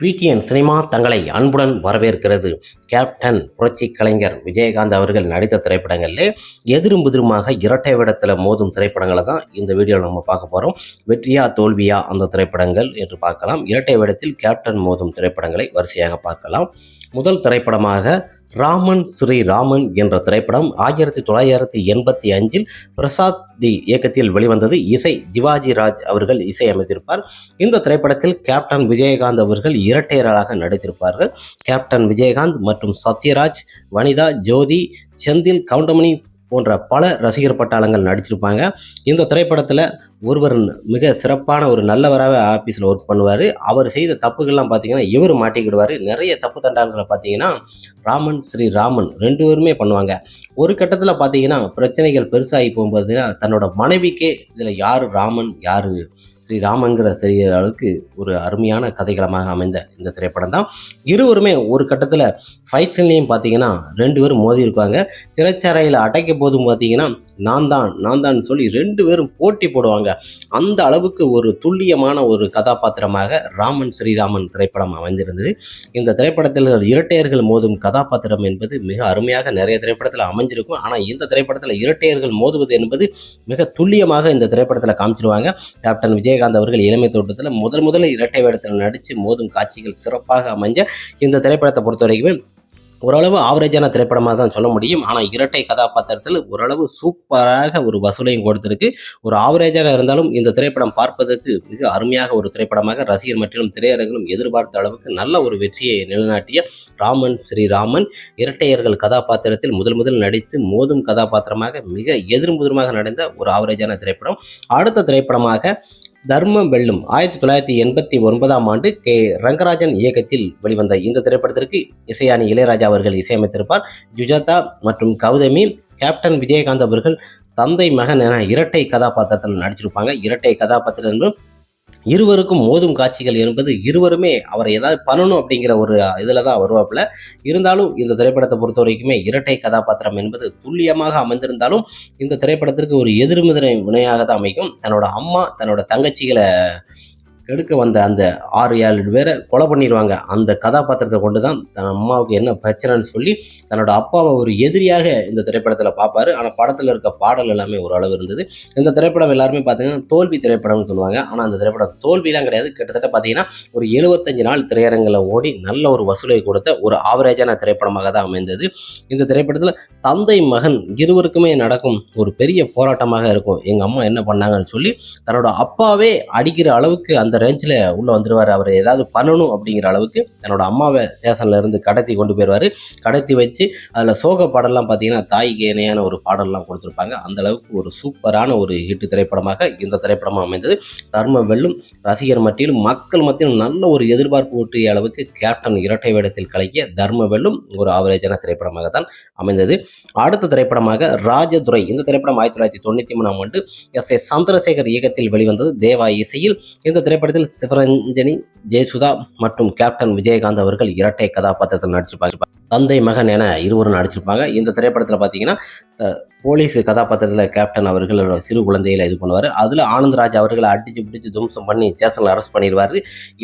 PTN cinema தங்களை அன்புடன் வரவேற்கிறது. கேப்டன் புரட்சி கலைஞர் விஜயகாந்த் அவர்கள் நடித்த திரைப்படங்களில் எதிரும் புதிருமாக இரட்டை விடத்தில் மோதும் திரைப்படங்களை தான் இந்த வீடியோவில் நம்ம பார்க்க போகிறோம் வெற்றியா தோல்வியா அந்த திரைப்படங்கள் என்று பார்க்கலாம். இரட்டை விடத்தில் கேப்டன் மோதும் திரைப்படங்களை வரிசையாக பார்க்கலாம். முதல் திரைப்படமாக ராமன் ஸ்ரீ ராமன் என்ற திரைப்படம் ஆயிரத்தி தொள்ளாயிரத்தி எண்பத்தி அஞ்சில் பிரசாத் டி இயக்கத்தில் வெளிவந்தது. இசை ஜிவாஜி ராஜ் அவர்கள் இசையமைத்திருப்பார். இந்த திரைப்படத்தில் கேப்டன் விஜயகாந்த் அவர்கள் இரட்டையராக நடித்திருப்பார்கள். கேப்டன் விஜயகாந்த் மற்றும் சத்யராஜ் வனிதா ஜோதி செந்தில் கவுண்டமணி போன்ற பல ரசிகர் பட்டாளங்கள் நடிச்சிருப்பாங்க. இந்த திரைப்படத்தில் ஒருவர் மிக சிறப்பான ஒரு நல்லவராக ஆஃபீஸில் ஒர்க் பண்ணுவார். அவர் செய்த தப்புகள்லாம் பார்த்தீங்கன்னா இவர் மாட்டிக்கிடுவார். நிறைய தப்பு தண்டால்களை பார்த்தீங்கன்னா ராமன் ஸ்ரீ ராமன் ரெண்டு பேருமே பண்ணுவாங்க. ஒரு கட்டத்தில் பார்த்தீங்கன்னா பிரச்சனைகள் பெருசாகி போகும்போது தன்னோட மனைவிக்கே இதில் யார் ராமன் யார் ஸ்ரீ ராமங்கிற சிறிய அளவுக்கு ஒரு அருமையான கதைகளமாக அமைந்த இந்த திரைப்படம் தான். இருவருமே ஒரு கட்டத்தில் ஃபைட்ஸ்லேயும் பார்த்தீங்கன்னா ரெண்டு பேரும் மோதி இருப்பாங்க சிறைச்சாலையில் அடைக்க போதும் பார்த்தீங்கன்னா நான் தான் நான் தான் சொல்லி ரெண்டு பேரும் போட்டி போடுவாங்க. அந்த அளவுக்கு ஒரு துல்லியமான ஒரு கதாபாத்திரமாக ராமன் ஸ்ரீராமன் திரைப்படம் அமைந்திருந்தது. இந்த திரைப்படத்தில் இரட்டையர்கள் மோதும் கதாபாத்திரம் என்பது மிக அருமையாக நிறைய திரைப்படத்தில் அமைஞ்சிருக்கும். ஆனால் இந்த திரைப்படத்தில் இரட்டையர்கள் மோதுவது என்பது மிக துல்லியமாக இந்த திரைப்படத்தில் காமிச்சிருவாங்க. கேப்டன் விஜயகாந்த் அவர்கள் இளமை தோட்டத்தில் முதல் முதல்ல இரட்டை வேடத்தில் நடித்து மோதும் காட்சிகள் சிறப்பாக அமைஞ்ச இந்த திரைப்படத்தை பொறுத்த வரைக்குமே ஓரளவு ஆவரேஜான திரைப்படமாக தான் சொல்ல முடியும். ஆனால் இரட்டை கதாபாத்திரத்தில் ஓரளவு சூப்பராக ஒரு வசூலையும் கொடுத்துருக்கு. ஒரு ஆவரேஜாக இருந்தாலும் இந்த திரைப்படம் பார்ப்பதற்கு மிக அருமையாக ஒரு திரைப்படமாக ரசிகர் மற்றும் திரையரங்களும் எதிர்பார்த்த அளவுக்கு நல்ல ஒரு வெற்றியை நிலைநாட்டிய ராமன் ஸ்ரீராமன் இரட்டையர்கள் கதாபாத்திரத்தில் முதல் முதல் நடித்து மோதும் கதாபாத்திரமாக மிக எதிர்முதிரமாக நடந்த ஒரு ஆவரேஜான திரைப்படம். அடுத்த திரைப்படமாக தர்மம் வெல்லும் ஆயிரத்தி தொள்ளாயிரத்தி எண்பத்தி ஒன்பதாம் ஆண்டு கே. ரங்கராஜன் இயக்கத்தில் வெளிவந்த இந்த திரைப்படத்திற்கு இசையானி இளையராஜா அவர்கள் இசையமைத்திருப்பார். ஜுஜாதா மற்றும் கௌதமி கேப்டன் விஜயகாந்த் அவர்கள் தந்தை மகன் என இரட்டை கதாபாத்திரத்தில் நடிச்சிருப்பாங்க. இரட்டை கதாபாத்திரம் இருவருக்கும் மோதும் காட்சிகள் என்பது இருவருமே அவரை ஏதாவது பண்ணணும் அப்படிங்கிற ஒரு இதில் தான் வருவாப்புல. இருந்தாலும் இந்த திரைப்படத்தை பொறுத்த வரைக்குமே இரட்டை கதாபாத்திரம் என்பது துல்லியமாக அமைந்திருந்தாலும் இந்த திரைப்படத்திற்கு ஒரு எதிர்மதிரை வினையாக தான் அமைக்கும். தன்னோட அம்மா தன்னோட தங்கச்சிகளை எடுக்க வந்த அந்த ஆறு ஏழு பேரை கொலை பண்ணிடுவாங்க அந்த கதாபாத்திரத்தை கொண்டு தான் தன் அம்மாவுக்கு என்ன பிரச்சனைன்னு சொல்லி தன்னோட அப்பாவை ஒரு எதிரியாக இந்த திரைப்படத்தில் பார்ப்பாரு. ஆனால் படத்தில் இருக்க பாடல் எல்லாமே ஒரு அளவு இருந்தது. இந்த திரைப்படம் எல்லாருமே பார்த்தீங்கன்னா தோல்வி திரைப்படம்னு சொல்லுவாங்க. ஆனால் அந்த திரைப்படம் தோல்விலாம் கிடையாது. கிட்டத்தட்ட பார்த்தீங்கன்னா ஒரு எழுபத்தஞ்சு நாள் திரையரங்கில் ஓடி நல்ல ஒரு வசூலை கொடுத்த ஒரு ஆவரேஜான திரைப்படமாக தான் அமைந்தது. இந்த திரைப்படத்தில் தந்தை மகன் இருவருக்குமே நடக்கும் ஒரு பெரிய போராட்டமாக இருக்கும். எங்கள் அம்மா என்ன பண்ணாங்கன்னு சொல்லி தன்னோட அப்பாவே அடிக்கிற அளவுக்கு அந்த ரேஞ்சில் உள்ளே வந்துடுவார் அவர் ஏதாவது பண்ணணும் அப்படிங்கிற அளவுக்கு தன்னோட அம்மாவை ஸ்டேஷனில் இருந்து கடத்தி கொண்டு போயிடுவார் கடத்தி வச்சு அதில் சோக பாடல்லாம் பார்த்தீங்கன்னா தாய்க்கு இணையான ஒரு பாடல்லாம் கொடுத்துருப்பாங்க. அந்த அளவுக்கு ஒரு சூப்பரான ஒரு ஹிட் திரைப்படமாக இந்த திரைப்படமாக அமைந்தது. தர்ம வெல்லும் ரசிகர் மத்தியிலும் மக்கள் மத்தியிலும் நல்ல ஒரு எதிர்பார்ப்பு ஊட்டிய அளவுக்கு கேப்டன் இரட்டை வேடத்தில் கலக்கிய தர்ம வெல்லும் ஒரு ஆவரேஜான திரைப்படமாக தான் அமைந்தது. அடுத்த திரைப்படமாக ராஜதுரை. இந்த திரைப்படம் ஆயிரத்தி தொள்ளாயிரத்தி தொண்ணூற்றி மூணாம் ஆண்டு எஸ் எஸ் சந்திரசேகர் இயக்கத்தில் வெளிவந்தது. தேவா இசையில் இந்த திரைப்படம் திரைப்படத்தில் சிவரஞ்சனி ஜெயசுதா மற்றும் கேப்டன் விஜயகாந்த் அவர்கள் இரட்டை கதாபாத்திரத்தில் நடிச்சிருப்பாங்க. தந்தை மகன் என இருவரும் நடிச்சிருப்பாங்க. இந்த திரைப்படத்தில் பார்த்தீங்கன்னா போலீஸ் கதாபாத்திரத்தில் கேப்டன் அவர்கள் சிறு குழந்தையில இது பண்ணுவார். அதில் ஆனந்தராஜ் அவர்களை அடிச்சு பிடிச்சி தும்சம் பண்ணி ஸ்டேஷனில் அரெஸ்ட் பண்ணிடுவார்.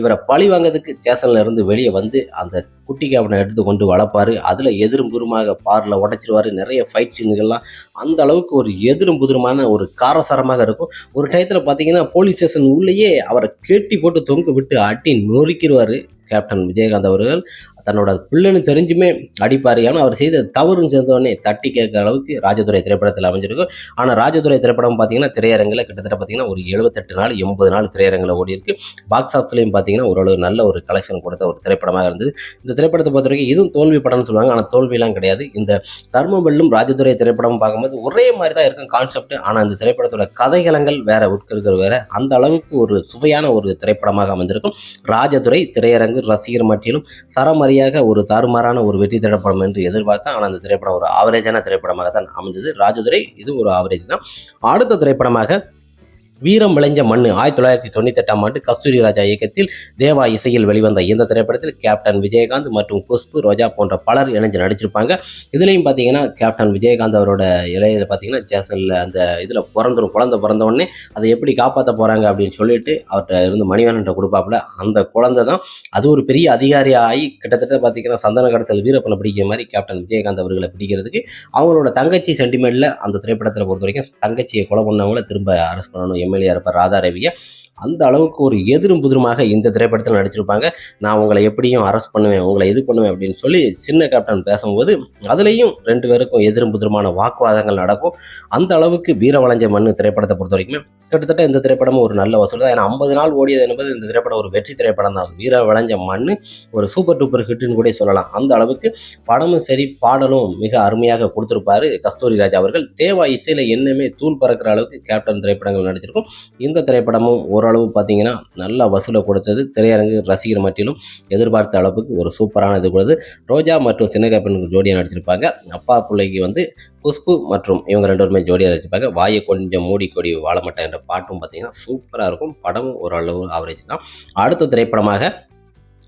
இவரை பழி வாங்கிறதுக்கு சேசனில் இருந்து வெளியே வந்து அந்த குட்டி கேப்டனை எடுத்து கொண்டு வளர்ப்பார் அதில் எதிரும் புறமாக பாரில் உடைச்சிருவார். நிறைய ஃபைட் சீன்கள்லாம் அந்த அளவுக்கு ஒரு எதிரும் புதிருமான ஒரு காரசாரமாக இருக்கும். ஒரு டயத்தில் பார்த்தீங்கன்னா போலீஸ் ஸ்டேஷன் உள்ளேயே அவரை கேட்டி போட்டு தொங்க விட்டு அட்டி நொறுக்கிடுவார் கேப்டன் விஜயகாந்த் அவர்கள். தன்னோட பிள்ளைன்னு தெரிஞ்சுமே அடிப்பார். ஏன்னா அவர் செய்த தவறுன்னு சேர்ந்தோடனே தட்டி கேட்குற அளவுக்கு ராஜதுரை திரைப்படத்தில் அமைஞ்சிருக்கும் ஆனால் ராஜதுரை திரைப்படம் பார்த்தீங்கன்னா திரையரங்கில் கிட்டத்தட்ட பார்த்தீங்கன்னா ஒரு எழுபத்தெட்டு நாள் எண்பது நாள் திரையரங்கில் ஓடி இருக்கு. பாக்ஸ் ஆஃபீஸ்லையும் பார்த்தீங்கன்னா ஓரளவு நல்ல ஒரு கலெக்ஷன் கொடுத்த ஒரு திரைப்படமாக இருந்தது. இந்த திரைப்படத்தை பொறுத்த வரைக்கும் இதுவும் தோல்வி படம்னு சொல்லுவாங்க. ஆனால் தோல்வியெல்லாம் கிடையாது. இந்த தர்மவெல்லும் ராஜதுரை திரைப்படம் பார்க்கும்போது ஒரே மாதிரி தான் இருக்கும் கான்செப்ட் ஆனால் அந்த திரைப்படத்தோட கதைகளங்கள் வேற உட்கருக்கள் வேற. அந்த அளவுக்கு ஒரு சுவையான ஒரு திரைப்படமாக அமைஞ்சிருக்கும். ராஜதுரை திரையரங்கு ரசிகர் மட்டிலும் சரமரியாக ஒரு தாறுமாறான ஒரு வெற்றி திரைப்படம் என்று எதிர்பார்த்தேன். ஆனால் அந்த திரைப்படம் ஒரு ஆவரேஜான திரைப்படமாக தான் அமைந்தது. ராஜதுரை இது ஒரு ஆவரேஜ் தான். அடுத்த திரைப்படமாக வீரம் விளைஞ்ச மண்ணு. ஆயிரத்தி தொள்ளாயிரத்தி தொண்ணூத்தெட்டாம் ஆண்டு கஸ்தூரி ராஜா இயக்கத்தில் தேவா இசையில் வெளிவந்த இந்த திரைப்படத்தில் கேப்டன் விஜயகாந்த் மற்றும் குஷ்பு ரோஜா போன்ற பலர் இணைஞ்சு நடிச்சிருப்பாங்க. இதுலேயும் பார்த்தீங்கன்னா கேப்டன் விஜயகாந்த் அவரோட இளையில பார்த்தீங்கன்னா ஜேசனில் அந்த இதில் பிறந்துடும் குழந்தை பிறந்த உடனே அதை எப்படி காப்பாற்ற போகிறாங்க அப்படின்னு சொல்லிட்டு அவர்கிட்ட இருந்து மணிவண்ணன்ட்ட கொடுப்பாப்புல. அந்த குழந்தை தான். அது ஒரு பெரிய அதிகாரி ஆகி கிட்டத்தட்ட பார்த்தீங்கன்னா சந்தன கடத்தல் வீரப்பனை பிடிக்கிற மாதிரி கேப்டன் விஜயகாந்த் அவர்களை பிடிக்கிறதுக்கு அவங்களோட தங்கச்சி சென்டிமெண்ட்டில் அந்த திரைப்படத்தில் பொறுத்த வரைக்கும் தங்கச்சியை கொலை பண்ணவங்கள திரும்ப அரெஸ்ட் பண்ணணும் எம்எல்ஏ இருப்பார் ராதாரவியை அந்த அளவுக்கு ஒரு எதிரும் புதிருமாக இந்த திரைப்படத்தில் நடிச்சிருப்பாங்க. நான் உங்களை எப்படியும் அரெஸ்ட் பண்ணுவேன் உங்களை இது பண்ணுவேன் அப்படின்னு சொல்லி சின்ன கேப்டன் பேசும்போது அதுலேயும் ரெண்டு பேருக்கும் எதிரும் புதிருமான வாக்குவாதங்கள் நடக்கும். அந்த அளவுக்கு வீரவளைஞ்ச மண்ணு திரைப்படத்தை பொறுத்த வரைக்கும் கிட்டத்தட்ட இந்த திரைப்படமும் ஒரு நல்ல வசூல் தான். ஏன்னா ஐம்பது நாள் ஓடியது என்பது இந்த திரைப்படம் ஒரு வெற்றி திரைப்படம் தான். வீர வளைஞ்ச மண்ணு ஒரு சூப்பர் டூப்பர் ஹிட்னு கூட சொல்லலாம். அந்த அளவுக்கு படமும் சரி பாடலும் மிக அருமையாக கொடுத்துருப்பாரு கஸ்தூரி ராஜா அவர்கள். தேவா இசையில் என்னமே தூள் பறக்கிற அளவுக்கு கேப்டன் திரைப்படங்கள் நடிச்சிருக்கும். இந்த திரைப்படமும் ஓரளவு பார்த்தீங்கன்னா நல்ல வசூலை கொடுத்தது திரையரங்கு ரசிகர் மட்டிலும் எதிர்பார்த்த அளவுக்கு ஒரு சூப்பரான இது கொடுத்து ரோஜா மற்றும் சின்னகப்பன் ஜோடியாக நடிச்சிருப்பாங்க. அப்பா பிள்ளைக்கு வந்து குஷ்பு மற்றும் இவங்க ரெண்டு பேருமே ஜோடியாக நடிச்சிருப்பாங்க. வாயை கொஞ்சம் மூடி கொடி வாழமாட்டேன் என்ற பாட்டும் பார்த்தீங்கன்னா சூப்பராக இருக்கும். படமும் ஓரளவு ஆவரேஜ் தான். அடுத்த திரைப்படமாக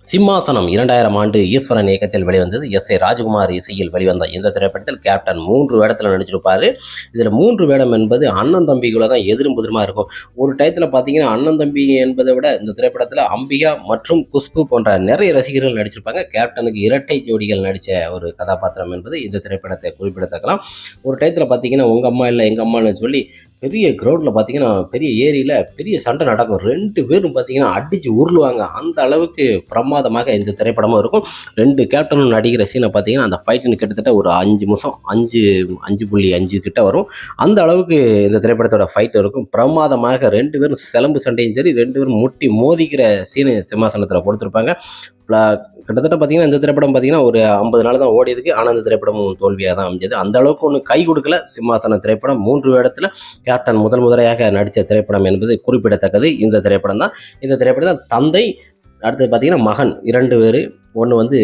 சிம்மாசனம் இரண்டாயிரம் ஆண்டு ஈஸ்வரன் இயக்கத்தில் வெளிவந்தது. எஸ். ஏ. ராஜ்குமார் இசையில் வெளிவந்த இந்த திரைப்படத்தில் கேப்டன் மூன்று வேடத்தில் நடிச்சிருப்பார். இதில் மூன்று வேடம் என்பது அண்ணன் தம்பிகளை தான் எதிரும் புதிருமா இருக்கும். ஒரு டயத்தில் பார்த்தீங்கன்னா அண்ணன் தம்பி என்பதை விட இந்த திரைப்படத்தில் அம்பிகா மற்றும் குஷ்பு போன்ற நிறைய ரசிகர்கள் நடிச்சிருப்பாங்க. கேப்டனுக்கு இரட்டை ஜோடிகள் நடித்த ஒரு கதாபாத்திரம் என்பது இந்த திரைப்படத்தை குறிப்பிடத்தக்கலாம். ஒரு டயத்தில் பார்த்தீங்கன்னா உங்கள் அம்மா இல்லை எங்கள் அம்மான்னு சொல்லி பெரிய கிரௌண்டில் பார்த்தீங்கன்னா பெரிய ஏரியில் பெரிய சண்டை நடக்கும். ரெண்டு பேரும் பார்த்தீங்கன்னா அடித்து உருளுவாங்க. அந்த அளவுக்கு பிரமாதமாக இந்த திரைப்படமும் இருக்கும். ரெண்டு கேப்டனும் நடிக்கிற சீனை பார்த்தீங்கன்னா அந்த ஃபைட்டுன்னு கிட்டத்தட்ட ஒரு அஞ்சு நிமிஷம் அஞ்சு அஞ்சு புள்ளி அஞ்சு கிட்ட வரும். அந்த அளவுக்கு இந்த திரைப்படத்தோட ஃபைட் இருக்கும். பிரமாதமாக ரெண்டு பேரும் சிலம்பு சண்டையும் சரி ரெண்டு பேரும் முட்டி மோதிக்கிற சீனு சிம்மாசனத்தில் கொடுத்துருப்பாங்க. கிட்டத்தட்ட பார்த்தீங்கன்னா இந்த திரைப்படம் பார்த்தீங்கன்னா ஒரு ஐம்பது நாள் தான் ஓடி இருக்கு ஆனால் இந்த திரைப்படமும் தோல்வியாக தான் அமைஞ்சது. அந்த அளவுக்கு ஒன்றும் கை கொடுக்கல. சிம்மாசன திரைப்படம். மூன்று இடத்துல கேப்டன் முதல் முதலையாக நடித்த திரைப்படம் என்பது குறிப்பிடத்தக்கது. இந்த திரைப்படம் தான் இந்த திரைப்படம் தான் தந்தை அடுத்தது பார்த்தீங்கன்னா மகன். இரண்டு பேர். ஒன்று வந்து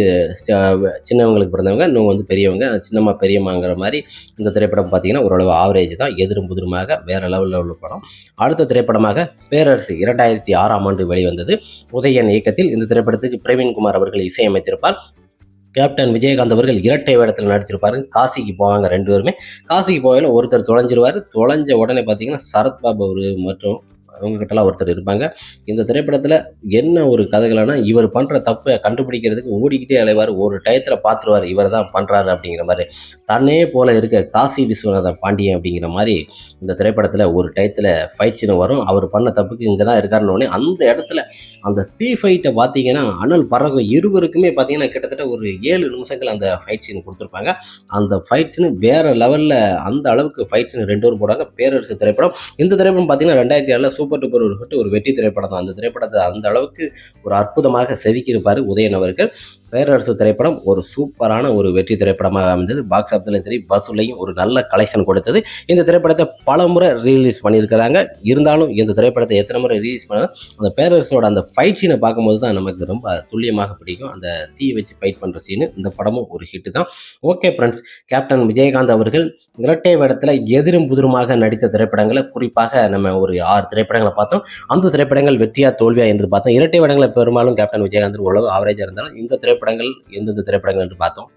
ச- சின்னவங்களுக்கு பிறந்தவங்க இன்னும் வந்து பெரியவங்க. சின்னம்மா பெரியம்மாங்கிற மாதிரி இந்த திரைப்படம் பார்த்தீங்கன்னா ஓரளவு ஆவரேஜ் தான். எதிரும் புதிருமாக வேற லெவலில் உள்ள படம். அடுத்த திரைப்படமாக பேரரசு இரண்டாயிரத்தி ஆறாம் ஆண்டு வெளிவந்தது. உதயன் இயக்கத்தில் இந்த திரைப்படத்துக்கு பிரவீன்குமார் அவர்கள் இசையமைத்திருப்பார். கேப்டன் விஜயகாந்த் அவர்கள் இரட்டை வேடத்தில் நடிச்சிருப்பாரு காசிக்கு போவாங்க ரெண்டு பேருமே. காசிக்கு போகையில் ஒருத்தர் தொலைஞ்சிருவார். தொலைஞ்ச உடனே பார்த்தீங்கன்னா சரத்பாபு அவர் மற்றும் அவங்ககிட்டலாம் ஒருத்தர் இருப்பாங்க. இந்த திரைப்படத்தில் என்ன ஒரு கதைகள்னா இவர் பண்ணுற தப்பை கண்டுபிடிக்கிறதுக்கு ஓடிக்கிட்டே அலைவார். ஒரு டயத்தில் பார்த்துருவார் இவர் தான் பண்ணுறாரு அப்படிங்கிற மாதிரி. தன்னே போல இருக்க காசி விஸ்வநாதன் பாண்டியன் அப்படிங்கிற மாதிரி இந்த திரைப்படத்தில் ஒரு டயத்தில் ஃபைட் சீன் வரும். அவர் பண்ண தப்புக்கு இங்கே தான் இருக்காருன்னு உடனே அந்த இடத்துல அந்த தீ ஃபைட்டை பார்த்தீங்கன்னா அனல் பறக்கும் இருவருக்குமே பார்த்தீங்கன்னா கிட்டத்தட்ட ஒரு ஏழு நிமிஷங்கள் அந்த ஃபைட் சீன் கொடுத்துருப்பாங்க. அந்த ஃபைட் சீன் வேற லெவலில் அந்த அளவுக்கு ஃபைட் சீன் ரெண்டு பேரும் போடுவாங்க. பேரரசு திரைப்படம். இந்த திரைப்படம் பார்த்தீங்கன்னா ரெண்டாயிரத்தி ஏழில் சூப்பர் டூப்பர் ஒரு ஒரு வெற்றி திரைப்படம் தான் அந்த திரைப்படத்தை அந்த அளவுக்கு ஒரு அற்புதமாக செதுக்கியிருப்பார் உதயன் அவர்கள். பேரரசு திரைப்படம் ஒரு சூப்பரான ஒரு வெற்றி திரைப்படமாக அமைந்தது. பாக்ஸ் ஆஃபீஸ்லையும் சரி வசூலையும் ஒரு நல்ல கலெக்ஷன் கொடுத்தது. இந்த திரைப்படத்தை பல முறை ரீலீஸ் பண்ணியிருக்கிறாங்க. இருந்தாலும் இந்த திரைப்படத்தை எத்தனை முறை ரிலீஸ் பண்ணாலும் அந்த பேரரசோட அந்த ஃபைட் சீனை பார்க்கும்போது தான் நமக்கு ரொம்ப துல்லியமாக பிடிக்கும். அந்த தீ வச்சு ஃபைட் பண்ணுற சீனு இந்த படமும் ஒரு ஹிட்டு தான். ஓகே ஃப்ரெண்ட்ஸ் கேப்டன் விஜயகாந்த் அவர்கள் இரட்டை வேடத்தில் எதிரும் புதிருமாக நடித்த திரைப்படங்களை குறிப்பாக நம்ம ஒரு ஆறு திரைப்படங்களை பார்த்தோம். அந்த திரைப்படங்கள் வெற்றியா தோல்வியா என்று பார்த்தோம். இரட்டை வேடங்களை பெரும்பாலும் கேப்டன் விஜயகாந்த் ஓரளவு ஆவரேஜாக இருந்தாலும் இந்த திரைப்படங்கள் எந்தெந்த திரைப்படங்கள் என்று பார்த்தோம்.